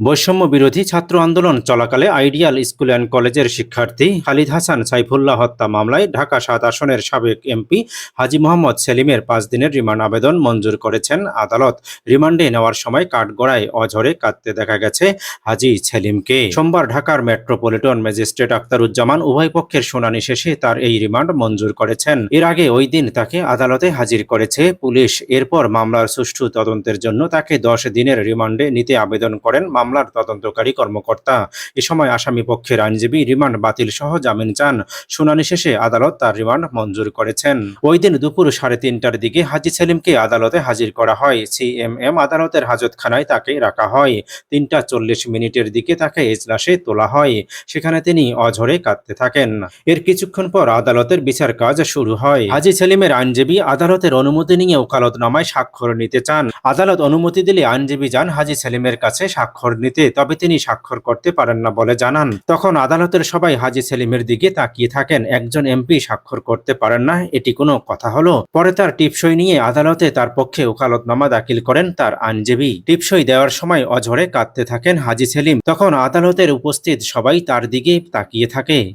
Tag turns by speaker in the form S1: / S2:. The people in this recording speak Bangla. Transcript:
S1: বৈষম্য বিরোধী ছাত্র আন্দোলন চলাকালে আইডিয়াল স্কুল অ্যান্ড কলেজের শিক্ষার্থী খালিদ হাসান সাইফুল্লাহ হত্যা মামলায় ঢাকা সাত আসনের সাবেক এমপি হাজি মোহাম্মদ সেলিমের পাঁচ দিনের রিমান্ড আবেদন মঞ্জুর করেছেন আদালত। রিমান্ডে নেওয়ার সময় কাঠগড়ায় অঝরে কাঁদতে দেখা গেছে হাজি সেলিমকে। সোমবার ঢাকার মেট্রোপলিটন ম্যাজিস্ট্রেট আক্তারুজ্জামান উভয় পক্ষের শুনানি শেষে তার এই রিমান্ড মঞ্জুর করেছেন। এর আগে ওই দিন তাকে আদালতে হাজির করেছে পুলিশ। এরপর মামলার সুষ্ঠু তদন্তের জন্য তাকে দশ দিনের রিমান্ডে নিতে আবেদন করেন মামলার তদন্তকারী কর্মকর্তা। এ সময় আসামি পক্ষের আইনজীবী রিমান্ড বাতিল সহ জামিন চান। শুনানি শেষে আদালত তার রিমান্ড মঞ্জুর করেছেন। ওই দিন দুপুর সাড়ে তিনটার দিকে হাজি সেলিমকে আদালতে হাজির করা হয়। সিএমএম আদালতের হাজতখানায় তাকে রাখা হয়। তিনটা চল্লিশ মিনিটের দিকে তাকে এজলাসে তোলা হয়। সেখানে তিনি অঝরে কাঁদতে থাকেন। এর কিছুক্ষণ পর আদালতের বিচার কাজ শুরু হয়। হাজি সেলিমের আইনজীবী আদালতের অনুমতি নিয়ে ওকালতনামায় স্বাক্ষর নিতে চান। আদালত অনুমতি দিলে আইনজীবী যান হাজি সেলিমের কাছে স্বাক্ষর নিতে তবে তিনি স্বাক্ষর করতে পারেন না বলে জানান। তখন আদালতের সবাই হাজি সেলিমের দিকে তাকিয়ে থাকেন। একজন এমপি স্বাক্ষর করতে পারেন না, এটি কোনো কথা হলো। পরে তার টিপসই নিয়ে আদালতে তার পক্ষে ওকালতনামা দাখিল করেন তার আইনজীবী। টিপসই দেওয়ার সময় অঝরে কাঁদতে থাকেন হাজি সেলিম। তখন আদালতের উপস্থিত সবাই তার দিকে তাকিয়ে থাকে।